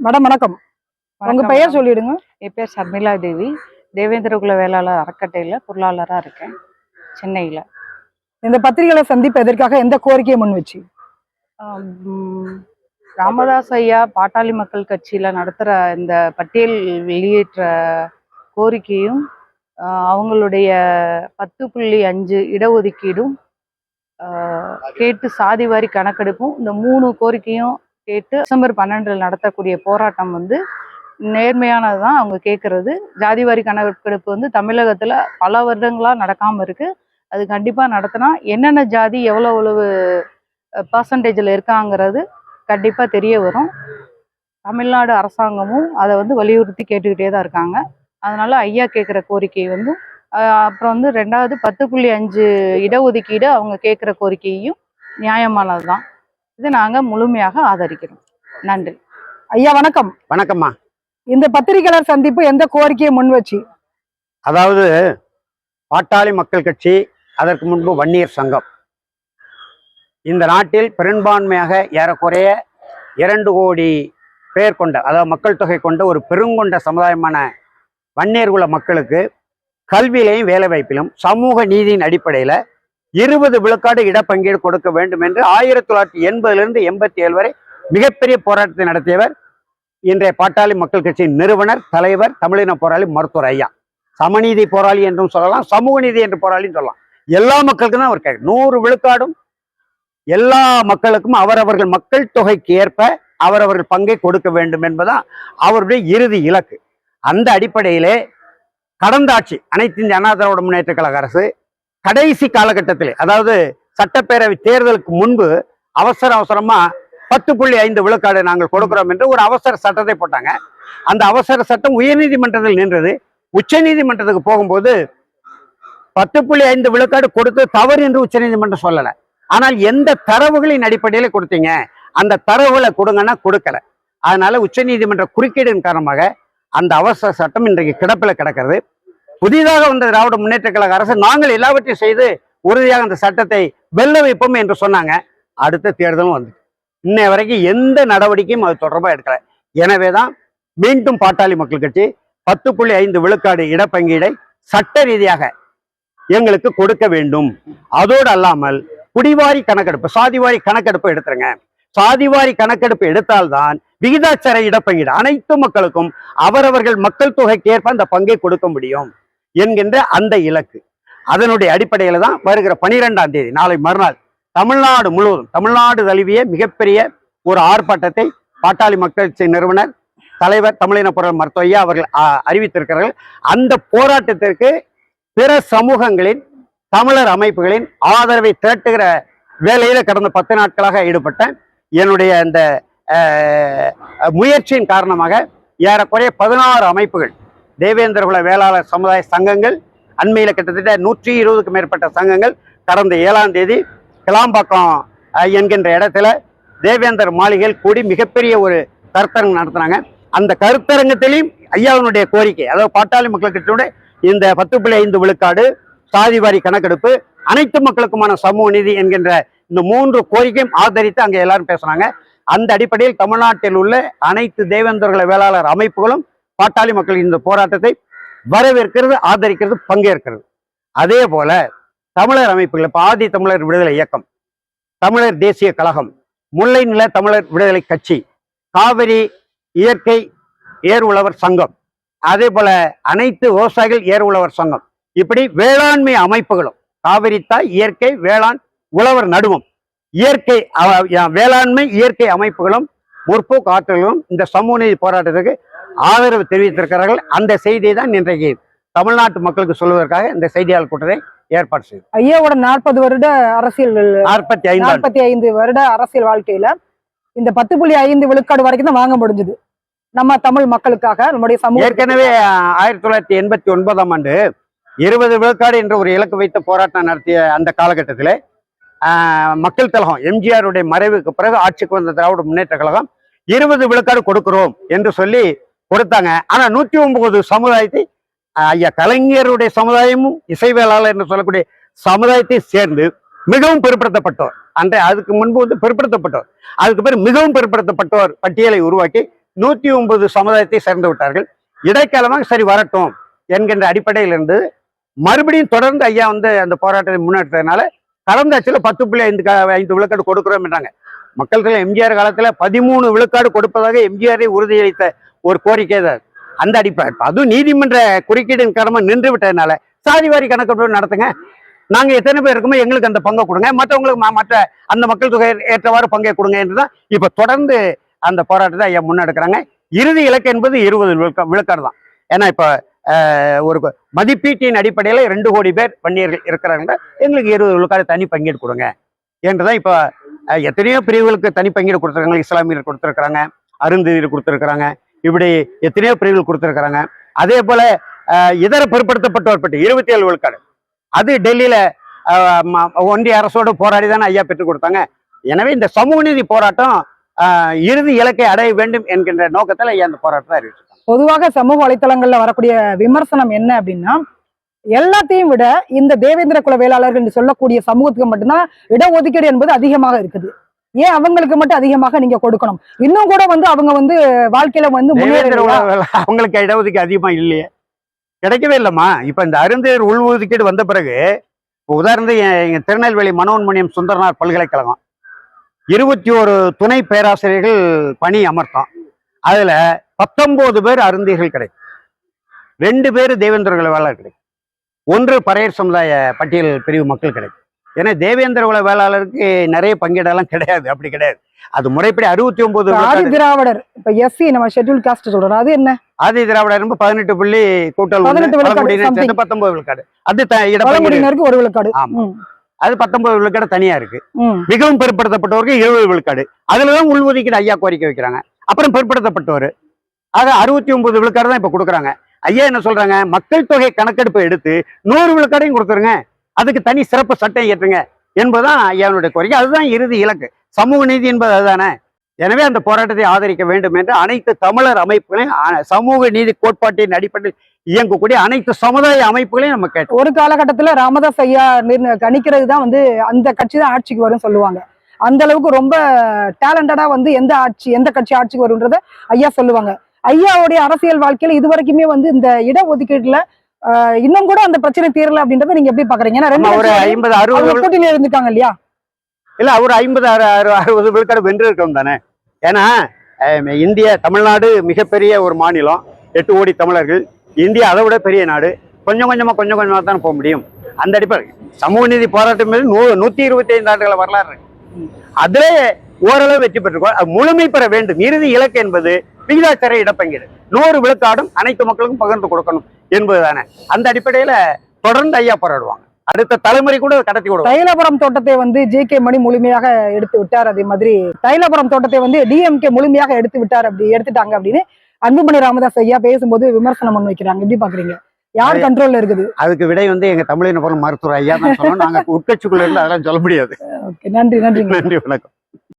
Madam வணக்கம். உங்க பெயர். சொல்லிடுங்க. என் பேர் சர்மிளா தேவி. தேவேந்திர குல வேளாளர் அறக்கட்டையில் பொருளாளராக இருக்கேன். சென்னையில். இந்த பத்திரிகைகளை சந்திப்பு எதற்காக எந்த கோரிக்கையை முன் வச்சு? ராமதாஸ் ஐயா பாட்டாளி மக்கள் கட்சியில் நடத்துகிற இந்த பட்டியல் வெளியேற்ற கோரிக்கையும் அவங்களுடைய பத்து புள்ளி அஞ்சு இடஒதுக்கீடும் கேட்டு சாதிவாரி கணக்கெடுப்பும் இந்த மூணு கோரிக்கையும் கேட்டு டிசம்பர் பன்னெண்டில் நடத்தக்கூடிய போராட்டம் வந்து நேர்மையானது தான் அவங்க கேட்குறது ஜாதிவாரி கணக்கெடுப்பு வந்து தமிழகத்தில் பல வருடங்களாக நடக்காமல் இருக்குது அது கண்டிப்பாக நடத்தினா என்னென்ன ஜாதி எவ்வளோ எவ்வளவு பர்சன்டேஜில் இருக்காங்கிறது கண்டிப்பாக தெரிய வரும். தமிழ்நாடு அரசாங்கமும் அதை வந்து வலியுறுத்தி கேட்டுக்கிட்டே தான் இருக்காங்க. அதனால் ஐயா கேட்குற கோரிக்கை வந்து அப்புறம் வந்து ரெண்டாவது பத்து புள்ளி அஞ்சு இடஒதுக்கீடு அவங்க கேட்குற கோரிக்கையும் நியாயமானது தான் இது நாங்கள் முழுமையாக ஆதரிக்கிறோம். நன்றி. ஐயா வணக்கம். வணக்கம்மா. இந்த பத்திரிகையாளர் சந்திப்பு எந்த கோரிக்கையை முன் வச்சு? அதாவது பாட்டாளி மக்கள் கட்சி அதற்கு முன்பு வன்னியர் சங்கம். இந்த நாட்டில் பெரும்பான்மையாக ஏறக்குறைய இரண்டு கோடி பேர் கொண்ட அதாவது மக்கள் தொகை கொண்ட ஒரு பெருங்கொண்ட சமுதாயமான வன்னியர் குல மக்களுக்கு கல்வியிலையும் வேலைவாய்ப்பிலும் சமூக நீதியின் அடிப்படையில் இருபது விழுக்காடு இடப்பங்கீடு கொடுக்க வேண்டும் என்று ஆயிரத்தி தொள்ளாயிரத்தி எண்பதுலேருந்து எண்பத்தி ஏழு வரை மிகப்பெரிய போராட்டத்தை நடத்தியவர் இன்றைய பாட்டாளி மக்கள் கட்சியின் நிறுவனர் தலைவர் தமிழின போராளி மருத்துவர் ஐயா. சமநீதி போராளி என்றும் சொல்லலாம் சமூக நீதி என்று போராளின்னு சொல்லலாம். எல்லா மக்களுக்கும் தான் அவர் கேட்க நூறு விழுக்காடும் எல்லா மக்களுக்கும் அவரவர்கள் மக்கள் தொகைக்கு ஏற்ப அவரவர்கள் பங்கை கொடுக்க வேண்டும் என்பதுதான் அவருடைய இறுதி இலக்கு. அந்த அடிப்படையிலே கடந்த ஆட்சி அனைத்து இந்திய அண்ணா திராவிட முன்னேற்ற கழக அரசு கடைசி காலகட்டத்தில் அதாவது சட்டப்பேரவை தேர்தலுக்கு முன்பு அவசர அவசரமா பத்து புள்ளி ஐந்து விழுக்காடு நாங்கள் கொடுக்கிறோம் என்று ஒரு அவசர சட்டத்தை போட்டாங்க. அந்த அவசர சட்டம் உயர்நீதிமன்றத்தில் நின்றது. உச்சநீதிமன்றத்துக்கு போகும்போது பத்து புள்ளி ஐந்து விழுக்காடு கொடுத்து தவறு என்று உச்சநீதிமன்றம் சொல்லலை. ஆனால் எந்த தரவுகளின் அடிப்படையில் கொடுத்தீங்க? அந்த தரவுகளை கொடுங்கன்னா கொடுக்கல. அதனால உச்சநீதிமன்ற குறுக்கீடின் காரணமாக அந்த அவசர சட்டம் இன்றைக்கு கிடப்பில் கிடக்கிறது. புதிதாக வந்த திராவிட முன்னேற்ற கழக அரசு நாங்கள் எல்லாவற்றையும் செய்து உறுதியாக அந்த சட்டத்தை வெல்ல வைப்போம் என்று சொன்னாங்க. அடுத்த தேர்தலும் வந்து இன்னை வரைக்கும் எந்த நடவடிக்கையும் அது தொடர்பாக எடுக்கல. எனவே தான் மீண்டும் பாட்டாளி மக்கள் கட்சி பத்து புள்ளி ஐந்து விழுக்காடு இடப்பங்கீடை சட்ட ரீதியாக எங்களுக்கு கொடுக்க வேண்டும். அதோடு அல்லாமல் குடிவாரி கணக்கெடுப்பு சாதிவாரி கணக்கெடுப்பு எடுத்துருங்க. சாதிவாரி கணக்கெடுப்பு எடுத்தால்தான் விகிதாச்சார இடப்பங்கீடு அனைத்து மக்களுக்கும் அவரவர்கள் மக்கள் தொகைக்கு ஏற்ப அந்த பங்கை கொடுக்க முடியும். என்கின்ற அந்த இலக்கு. அதனுடைய அடிப்படையில் தான் வருகிற பனிரெண்டாம் தேதி நாளை மறுநாள் தமிழ்நாடு முழுவதும் தமிழ்நாடு தழுவிய மிகப்பெரிய ஒரு ஆர்ப்பாட்டத்தை பாட்டாளி மக்கள் நிறுவனர் தலைவர் தமிழின பொருள் மருத்துவையா அவர்கள் அறிவித்திருக்கிறார்கள். அந்த போராட்டத்திற்கு பிற சமூகங்களின் தமிழர் அமைப்புகளின் ஆதரவை திரட்டுகிற வேலையில கடந்த பத்து நாட்களாக ஈடுபட்டேன் என்னுடைய அந்த முயற்சியின் காரணமாக ஏறக்குறைய பதினாறு அமைப்புகள் தேவேந்திரகுல வேளாளர் சமுதாய சங்கங்கள் அண்மையில் கிட்டத்தட்ட நூற்றி இருபதுக்கும் மேற்பட்ட சங்கங்கள் கடந்த ஏழாம் தேதி கிளாம்பாக்கம் என்கின்ற இடத்துல தேவேந்தர் மாளிகையில் கூடி மிகப்பெரிய ஒரு கருத்தரங்கு நடத்தினாங்க. அந்த கருத்தரங்கத்திலையும் ஐயாவினுடைய கோரிக்கை அதாவது பாட்டாளி மக்கள் கட்சியுடைய இந்த பத்து புள்ளி ஐந்து விழுக்காடு சாதிவாரி கணக்கெடுப்பு அனைத்து மக்களுக்குமான சமூக நிதி என்கின்ற இந்த மூன்று கோரிக்கையும் ஆதரித்து அங்கே எல்லாரும் பேசுனாங்க. அந்த அடிப்படையில் தமிழ்நாட்டில் உள்ள அனைத்து தேவேந்தர்கள வேளாளர் அமைப்புகளும் பாட்டாளி மக்கள் இந்த போராட்டத்தை வரவேற்கிறது ஆதரிக்கிறது பங்கேற்கிறது. அதே போல தமிழர் அமைப்புகள் இப்ப ஆதி தமிழர் விடுதலை இயக்கம் தமிழர் தேசிய கழகம் முல்லை நில தமிழர் விடுதலை கட்சி காவிரி இயற்கை ஏர் உழவர் சங்கம் அதே போல அனைத்து விவசாயிகள் ஏர் உழவர் சங்கம் இப்படி வேளாண்மை அமைப்புகளும் காவிரி தாய் இயற்கை வேளாண் உழவர் நடுவம் இயற்கை வேளாண்மை இயற்கை அமைப்புகளும் முற்போக்கு ஆற்றல்களும் இந்த சமூக நீதி போராட்டத்துக்கு ஆதரவு தெரிவித்திருக்கிறார்கள். அந்த செய்தியை தான் இன்றைக்கு தமிழ்நாட்டு மக்களுக்கு சொல்வதற்காக இந்த செய்தியாளர் கூட்டத்தை ஏற்பாடு செய்தோம். ஐயாவோட நாற்பது வருட அரசியல் நாற்பத்தி ஐந்து நாற்பத்தி ஐந்து வருட அரசியல் வாழ்க்கையில இந்த பத்து புள்ளி ஐந்து விழுக்காடு வரைக்கும் தான் வாங்க முடிஞ்சது. நம்ம தமிழ் மக்களுக்காக நம்முடைய சமூக ஏற்கனவே ஆயிரத்தி தொள்ளாயிரத்தி எண்பத்தி ஒன்பதாம் ஆண்டு இருபது விழுக்காடு என்ற ஒரு இலக்கு வைத்த போராட்டம் நடத்திய அந்த காலகட்டத்தில் மக்கள் கழகம் எம்ஜிஆருடைய மறைவுக்கு பிறகு ஆட்சிக்கு வந்த திராவிட முன்னேற்ற கழகம் இருபது விழுக்காடு கொடுக்கிறோம் என்று சொல்லி கொடுத்தாங்க. ஆனா நூத்தி ஒன்பது சமுதாயத்தை ஐயா கலைஞருடைய சமுதாயமும் இசைவேளாளர் என்று சொல்லக்கூடிய சமுதாயத்தை சேர்ந்து மிகவும் பிற்படுத்தப்பட்டோர். அன்றைய அதுக்கு முன்பு வந்து பிற்படுத்தப்பட்டோர். அதுக்கு பிறகு மிகவும் பிற்படுத்தப்பட்டோர் பட்டியலை உருவாக்கி நூத்தி ஒன்பது சமுதாயத்தை சேர்ந்து விட்டார்கள். இடைக்காலமாக சரி வரட்டும் என்கின்ற அடிப்படையில் இருந்து மறுபடியும் தொடர்ந்து ஐயா வந்து அந்த போராட்டத்தை முன்னெடுத்ததுனால கடந்த ஆட்சியில் பத்து புள்ளி ஐந்து ஐந்து விழுக்காடு கொடுக்குறோம் என்றாங்க. மக்கள் எம்ஜிஆர் காலத்தில் பதிமூணு விழுக்காடு கொடுப்பதாக எம்ஜிஆரை உறுதியளித்த ஒரு கோரிக்கை தான். அந்த அடிப்படை அதுவும் நீதிமன்ற குறுக்கீடின் கடமை நின்று விட்டதுனால சாதிவாரி கணக்கெடுப்பு நடத்துங்க. நாங்க எத்தனை பேர் இருக்குமோ எங்களுக்கு அந்த பங்கை கொடுங்க. மற்றவங்களுக்கு மற்ற அந்த மக்கள் தொகை ஏற்றவாறு பங்கை கொடுங்க என்றுதான் இப்ப தொடர்ந்து அந்த போராட்டத்தை ஐயா முன்னெடுக்கிறாங்க. இறுதி இலக்கு என்பது இருபது விழுக்க விழுக்காடு தான். ஏன்னா இப்ப ஒரு மதிப்பீட்டின் அடிப்படையில ரெண்டு கோடி பேர் வன்னியர்கள் இருக்கிறாங்க. எங்களுக்கு இருபது விழுக்காடு தனி பங்கீடு கொடுங்க. என்றுதான் இப்ப எத்தனையோ பிரிவுகளுக்கு தனி பங்கீடு கொடுத்துருக்காங்க. இஸ்லாமியர் கொடுத்துருக்காங்க அருந்ததியர் கொடுத்துருக்காங்க இப்படி எத்தனையோ பிரிவுகள் கொடுத்துருக்காங்க அதே போல இதர பிற்படுத்தப்பட்டோர் பட்டி இருபத்தி ஏழு விழுக்காடு. அது டெல்லியில ஒன்றிய அரசோடு போராடி தானே ஐயா பெற்றுக் கொடுத்தாங்க. எனவே இந்த சமூக நீதி போராட்டம் இறுதி இலக்கை அடைய வேண்டும் என்கின்ற நோக்கத்தில் ஐயா அந்த போராட்டத்தை அறிவிச்சிருக்காங்க. பொதுவாக சமூக வலைத்தளங்கள்ல வரக்கூடிய விமர்சனம் என்ன அப்படின்னா எல்லாத்தையும் விட இந்த தேவேந்திர குல வேளாளர்கள் என்று சொல்லக்கூடிய சமூகத்துக்கு மட்டும்தான் இடஒதுக்கீடு என்பது அதிகமாக இருக்குது. ஏன் அவங்களுக்கு மட்டும் அதிகமாக நீங்க கொடுக்கணும்? இன்னும் கூட வந்து அவங்க வந்து வாழ்க்கையில வந்து அவங்களுக்கு இடஒதுக்கீடு அதிகமா இல்லையே. கிடைக்கவே இல்லைம்மா. இப்ப இந்த அருந்தேர் உள்ஒதுக்கீடு வந்த பிறகு உதாரணத்துக்கு எ- எங்க திருநெல்வேலி மனோன்மணியம் சுந்தரனார் பல்கலைக்கழகம். இருபத்தி ஒரு துணை பேராசிரியர்கள் பணி அமர்த்தம். அதுல பத்தொன்பது பேர் அருந்தியர்கள் கிடைக்கும். ரெண்டு பேர் தேவேந்திர குல வேளாளர் கிடைக்கும். ஒன்று பறையர் சமுதாய பட்டியல் பிரிவு மக்கள் கிடைக்கும். ஏன்னா தேவேந்திர குல வேளாளருக்கு நிறைய பங்கீடெல்லாம் கிடையாது அப்படி கிடையாது. அது முறைப்படி அறுபத்தி ஒன்பது ஆதி திராவிடர் இப்ப எஸ்சி நம்ம ஷெட்யூல் காஸ்ட் சொல்றோம். அது என்ன? ஆதி திராவிடர் பதினெட்டு புள்ளி கூட்டல் ஒண்ணு, 18 விழுக்காடு பழங்குடியினர் something. சேர்த்து பத்தொன்பது விழுக்காடு. அது த- இடப்பங்கீடு பழங்குடியினருக்கு ஒரு விழுக்காடு. ஆமா. அது பத்தொன்பது விழுக்காடு தனியா இருக்கு. மிகவும் பிற்படுத்தப்பட்டவருக்கு இருபது விழுக்காடு. அதுலதான் உள்ஒதுக்கீடு ஐயா கோரிக்கை வைக்கிறாங்க. அப்புறம் பிற்படுத்தப்பட்டவர். ஆக அறுபத்தி ஒன்பது விழுக்காடு தான் இப்ப கொடுக்குறாங்க. ஐயா என்ன சொல்றாங்க? மக்கள் தொகை கணக்கெடுப்பை எடுத்து நூறு விழுக்காடையும் கொடுத்துருங்க. அதுக்கு தனி சிறப்பு சட்டம் இயற்றுங்க என்பதுதான் ஐயாவுடைய கோரிக்கை. அதுதான் இறுதி இலக்கு. சமூக நீதி என்பது அதுதானே? எனவே அந்த போராட்டத்தை ஆதரிக்க வேண்டும் என்று அனைத்து தமிழர் அமைப்புகளையும் சமூக நீதி கோட்பாட்டின் அடிப்படையில் இயங்கக்கூடிய அனைத்து சமுதாய அமைப்புகளையும் நம்ம கேட்டோம். ஒரு காலகட்டத்தில் ராமதாஸ் ஐயா நிர்ண- கணிக்கிறது தான் வந்து அந்த கட்சி தான் ஆட்சிக்கு வரும் சொல்லுவாங்க. அந்த அளவுக்கு ரொம்ப டேலண்டடா வந்து எந்த ஆட்சி எந்த கட்சி ஆட்சிக்கு வரும்ன்றத ஐயா சொல்லுவாங்க. ஐயாவுடைய அரசியல் வாழ்க்கையில இது வரைக்குமே வந்து இந்த இடஒதுக்கீட்டுல இன்னும் கூட அந்த பிரச்சனை தீரல அப்படின்றத நீங்க எப்படி பாக்குறீங்க? ஏன்னா ஒரு ஐம்பது அறுபது அவங்க கூட்டணியில இருந்துட்டாங்க இல்லையா? இல்ல அவர் ஐம்பது அறுபது விழுக்காடு வென்று இருக்கோம் தானே. ஏன்னா இந்திய தமிழ்நாடு மிகப்பெரிய ஒரு மாநிலம். எட்டு கோடி தமிழர்கள். இந்தியா அதை விட பெரிய நாடு. கொஞ்சம் கொஞ்சமா கொஞ்சம் கொஞ்சமா தான் போக முடியும். அந்த அடிப்படை சமூக நீதி போராட்டம் மீது நூ நூத்தி இருபத்தி ஐந்து ஆண்டுகள வரலாறு. அதுல ஓரளவு வெற்றி பெற்றிருக்கோம். அது முழுமை பெற வேண்டும். இறுதி இலக்கு என்பது விகிதாச்சார இடப்பங்கீடு. நூறு விழுக்காடும் அனைத்து மக்களுக்கும் பகிர்ந்து கொடுக்கணும். என்பதுதானே. அந்த அடிப்படையில தொடர்ந்து ஐயா போராடுவாங்க. அடுத்த தலைமுறை கூட கடத்தி விடுவாங்க. தைலபுரம் தோட்டத்தை வந்து ஜே கே மணி முழுமையாக எடுத்து விட்டார் அதே மாதிரி தைலபுரம் தோட்டத்தை வந்து டிஎம்கே முழுமையாக எடுத்து விட்டார் அப்படி எடுத்துட்டாங்க அப்படின்னு அன்புமணி ராமதாஸ் ஐயா பேசும்போது விமர்சனம் பண்ணி வைக்கிறாங்க. எப்படி பாக்குறீங்க? யார் கண்ட்ரோல்ல இருக்குது? அதுக்கு விடை வந்து எங்க தமிழின பொருள் மருத்துவர் ஐயா தான் சொல்லணும். நாங்க உட்கட்சிக்குள்ள இருந்து அதெல்லாம் சொல்ல முடியாது. நன்றி நன்றிங்க. நன்றி வணக்கம்.